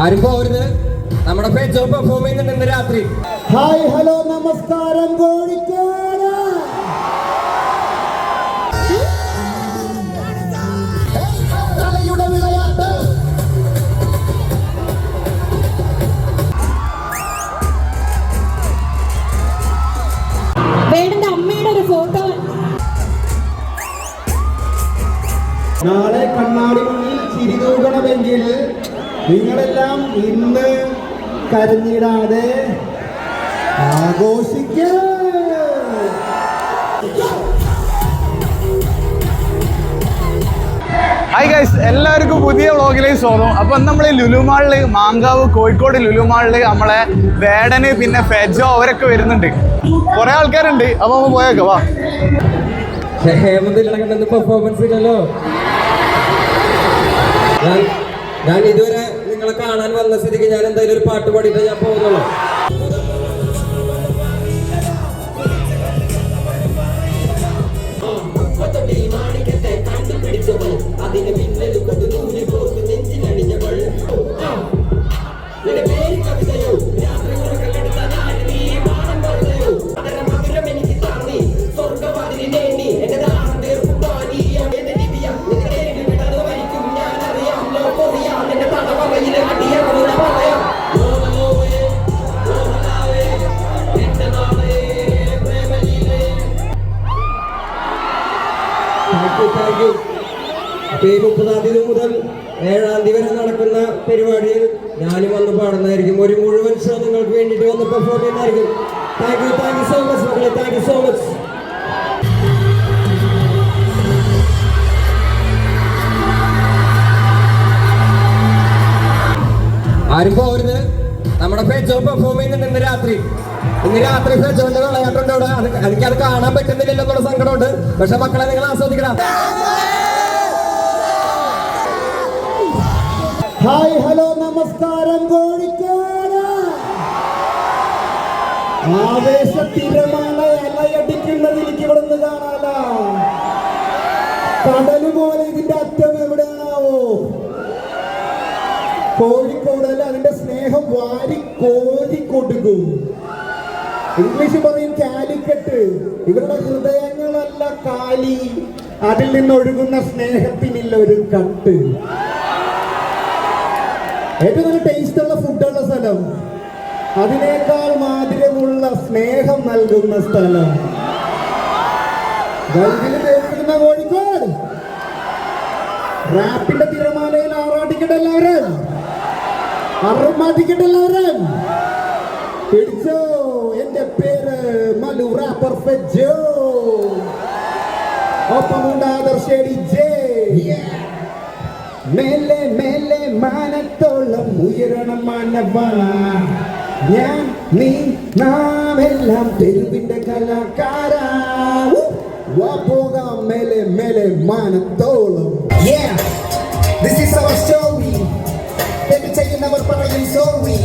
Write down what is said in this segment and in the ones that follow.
ആരും പോരുത് നമ്മുടെ ഫെജോ പെർഫോം ചെയ്യുന്നുണ്ട് ഇന്ന് രാത്രി. ഹായ് ഹലോ നമസ്കാരം. കോഴിക്കോട്. വിളയാട്ട് അമ്മയുടെ ഒരു ഫോട്ടോ നാളെ കണ്ണാടി മുന്നിൽ ചിരി തൂകണമെങ്കിൽ നിങ്ങളെല്ലാം ഇന്ന് കരഞ്ഞിടാതെ ആഘോഷിക്ക. ഹായ് ഗൈസ് എല്ലാവർക്കും പുതിയ വ്ളോഗിലേക്ക് സ്വാഗതം. അപ്പം നമ്മൾ ലുലുമാളിൽ മാങ്കാവ് കോഴിക്കോട് ലുലുമാളിൽ നമ്മളെ വേടന് പിന്നെ ഫെജോ അവരൊക്കെ വരുന്നുണ്ട്. കുറെ ആൾക്കാരുണ്ട്. അപ്പൊ നമ്മൾ പോയേക്കാം വാ. ഹേമന്ത് പെർഫോമൻസ് ഇല്ലല്ലോ. ഞാൻ ഇതുവരെ നിങ്ങളെ കാണാൻ വന്ന സ്ഥിതിക്ക് ഞാൻ എന്തായാലും ഒരു പാട്ട് പാടിയിട്ട് ഞാൻ പോകുന്നുള്ളൂ. താങ്ക് അപ്പൊ ഈ മുപ്പതാം തീയതി മുതൽ ഏഴാം തീയതി വരെ നടക്കുന്ന പരിപാടിയിൽ ഞാനും വന്ന് പാടുന്നതായിരിക്കും. ഒരു മുഴുവൻ ഷോ നിങ്ങൾക്ക് വേണ്ടിയിട്ട് വന്ന് പെർഫോം ചെയ്യുന്നതായിരിക്കും. Thank you thank you so much മക്കളെ. താങ്ക് യു സോ മച്ച് ആരും പോകരുത് നമ്മുടെ ഫെജോ പെർഫോം ചെയ്യുന്നുണ്ട് ഇന്ന് രാത്രി. ഇന്ന് രാത്രി ഫെജോന്റെ വിളയാട്ടുണ്ട് അവിടെ? അത് എനിക്കത് കാണാൻ പറ്റുന്നില്ലല്ലോ പക്ഷെ മക്കളെ നിങ്ങൾ ആസ്വദിക്കണം. ഹായ് ഹലോ നമസ്കാരം കോഴിക്കോട്. ആവേശ തിരമാല അലയടിക്കുന്നത് എനിക്ക് ഇവിടെ നിന്ന് കാണാല കടൽ പോലെ ഇതിന്റെ അറ്റം എവിടെയാണാവോ കോഴിക്കോട് അല്ല? അതിന്റെ സ്നേഹം വാരി കോരി കൊടുക്കും. ഇംഗ്ലീഷ് പറയും കാലിക്കട്ട് ഇവരുടെ ഹൃദയങ്ങളല്ല കാലി. അതിൽ നിന്നൊഴുകുന്ന സ്നേഹത്തിനില്ല ഒരു കട്ട്. ഏറ്റവും നല്ല ടേസ്റ്റ് ഉള്ള ഫുഡുള്ള സ്ഥലം. അതിനേക്കാൾ മാതിരമുള്ള സ്നേഹം നൽകുന്ന സ്ഥലം. ഗൾഫിൽ കോഴിക്കോട്. റാപ്പിന്റെ തിരമാലയിൽ ആറാട്ടിക്കട്ടെ എല്ലാവരും അറുമാട്ടിക്കട്ടെ എല്ലാവരും പിടിച്ചോ? perfeggio ഒപ്പമുണ്ട് ആദർശേടി ജേ. മെല്ലെ മെല്ലെ മാനത്തോളം ഉയരണം മാനവ. ഞാൻ നീ നാമെല്ലാം തെരുവിന്റെ കലാകാര. വാ പോകാം മെല്ലെ മെല്ലെ മാനത്തോളം. ദിസ് ഈസ് അവർ സ്റ്റോറി തെറ്റിച്ചെയ്യുന്നവർ പറയും സോറി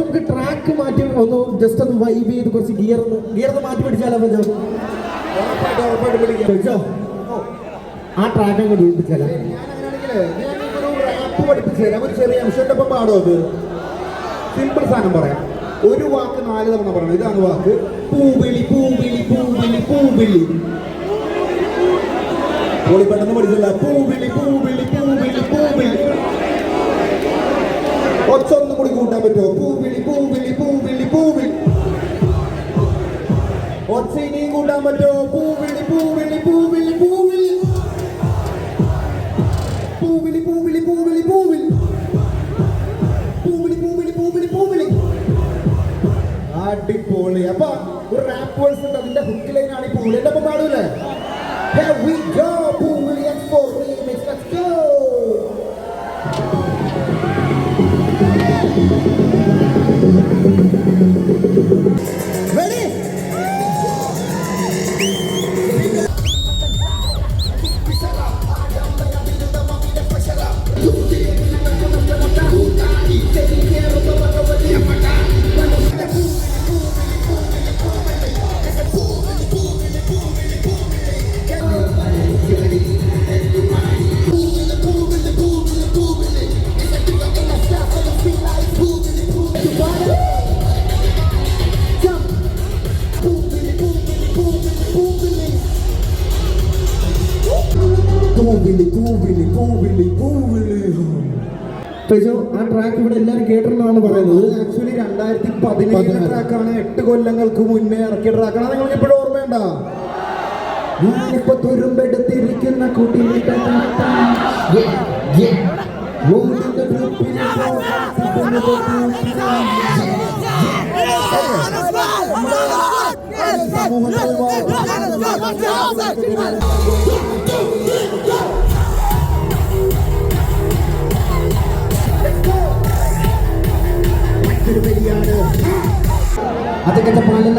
കുറച്ച് നമുക്ക് ട്രാക്ക് മാറ്റി ഒന്ന് ജസ്റ്റ് ഒന്ന് വൈബ് ചെയ്ത് കുറച്ച് ഗിയർ ഒന്ന് ഗിയർ ഒന്ന് മാറ്റി പിടിച്ചാലോ പറ്റോ ഉറപ്പായിട്ട് ഉറപ്പായിട്ട് പിടിക്കാം ആ ട്രാക്ക് അങ്ങ് റാപ്പ് പഠിപ്പിച്ചു തരാം. ഒരു ചെറിയ അംശന്റെ ഒപ്പം പാടോ അത് സിമ്പിൾ സാധനം പറയാം. ഒരു വാക്ക് നാല് തവണ പറയണം. ഇതാണ് വാക്ക്. പൂവിളി പൂവിളി പൂവിളി പൂവിളി. പൊളി പെട്ടെന്ന് പഠിച്ചില്ല പൂവിളി. പൂവിളി. കൂടി കൂട്ടാൻ പറ്റുമോ? പൂവിളി പൂവിളി പൂവിളി പൂവിളി. ഒച്ചയിനെയും കൂട്ടാൻ പറ്റുമോ? പൂവിളി പൂവിളി പൂവിളി പൂവിളി. പൂവിളി പൂവിളി പൂവിളി പൂവിളി. പൂവിളി പൂവിളി പൂവിളി പൂവിളി. അടിപൊളി. അപ്പൊ ഒരു റാപ്പ് വേഴ്സ് ഉണ്ട്. അതിന്റെ ഹുക്ക് ലൈനാണ് ഈ പൂവിളി. എന്റെ ഒപ്പം പാടൂലേ? Here we go, and for remix, let's go! thank you ചോദിച്ചോ ആ ട്രാക്ക് ഇവിടെ എല്ലാവരും കേട്ടിട്ടുണ്ടെന്നാണ് പറയുന്നത്. ആക്ച്വലി രണ്ടായിരത്തി പതിനേഴ് ട്രാക്കാണ് എട്ട് കൊല്ലങ്ങൾക്ക് മുന്നേ ഇറക്കിയ ട്രാക്കാണ് നിങ്ങൾക്ക് ഇപ്പോഴും ഓർമ്മയുണ്ട? ഞാനിപ്പോ തുരുമ്പെടുത്തിരിക്കുന്ന കുട്ടിയുടെ അതൊക്കെ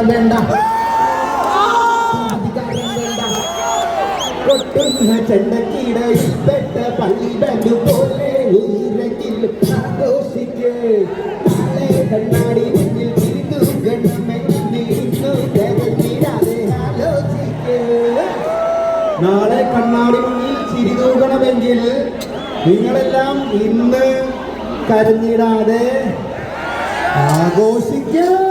പാലൊന്നും വേണ്ട. കൊട്ടുന്ന പള്ളി പോലെ ആഘോഷിക്ക് നാളെ കണ്ണാടി മുന്നിൽ തിരിഞ്ഞു ഗണമെന്നിരുന്നു തിരഞ്ഞിടാതെ ആലോചിക്ക്. നാളെ കണ്ണാടി മുന്നിൽ ചിരി തൂകണമെങ്കിൽ നിങ്ങളെല്ലാം ഇന്ന് കരഞ്ഞിടാതെ ആഘോഷിക്കുക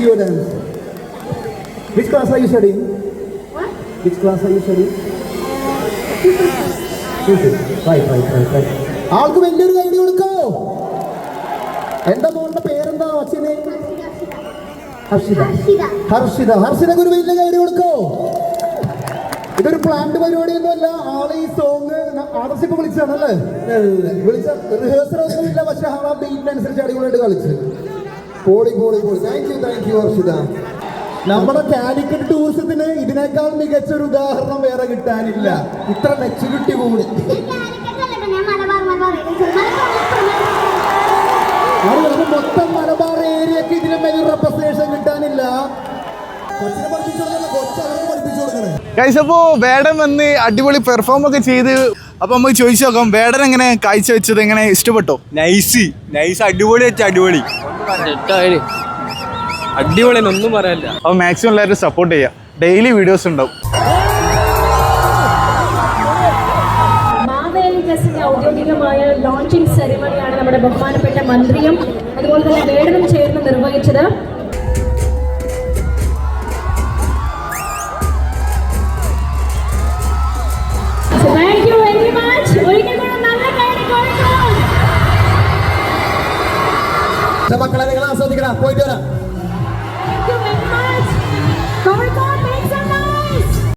see you dance. Which class are you studying? What? Which class are you studying? Right, right, right, right. ആൾക്ക് വലിയൊരു കൈഡി കൊടുക്കോ. എന്റെ മോളുടെ പേരെന്താ? അച്ഛനെ ഹർഷിത. ഹർഷിത. ഹർഷിത. ഒരു വലിയ കൈഡി കൊടുക്കോ. ഇതൊരു പ്ലാന്റ് പരിപാടിയൊന്നുമല്ല ആൾ ഈ സോങ് ആദർശ് ഇപ്പൊ വിളിച്ചാണല്ലേ വിളിച്ച റിഹേഴ്സൽ ഒന്നും ഇല്ല. പക്ഷെ ആൾ ആ ബീറ്റിനനുസരിച്ച് അടിപൊളിയായിട്ട് കളിച്ച്. പോളി പോളി poly thank you thank you Harshita നമ്മുടെ കാലിക്കറ്റ് ടൂറിസത്തിന് ഇതിനേക്കാൾ മികച്ച ഒരു ഉദാഹരണം വേറെ കിട്ടാനില്ല. ഇത്ര മെച്ചൂരിറ്റി കൂടി. മൊത്തം മലബാർ ഏരിയക്ക് ഇതിന് വലിയ റെപ്രസേഷൻ കിട്ടാനില്ല. വേടൻ വന്ന് അടിപൊളി പെർഫോം ഒക്കെ ചെയ്ത് അപ്പൊ നമുക്ക് ചോദിച്ചു നോക്കാം വേടൻ എങ്ങനെ കാഴ്ച വെച്ചത് എങ്ങനെ ഇഷ്ടപ്പെട്ടോ? നൈസ് നൈസ് അടിപൊളി വെച്ച അടിപൊളി. സെറ്റായി അടിപൊളി ഒന്നും പറയാനില്ല. അപ്പോൾ മാക്സിമം എല്ലാവരും സപ്പോർട്ട് ചെയ്യുക ഡെയിലി വീഡിയോസ് ഉണ്ടാവും. ഔദ്യോഗികമായ ലോഞ്ചിങ് സെറിമണിയാണ് നമ്മുടെ ബഹുമാനപ്പെട്ട മന്ത്രിയും അതുപോലെ തന്നെ മേഡനും ചേർന്ന് നിർവഹിച്ചത്.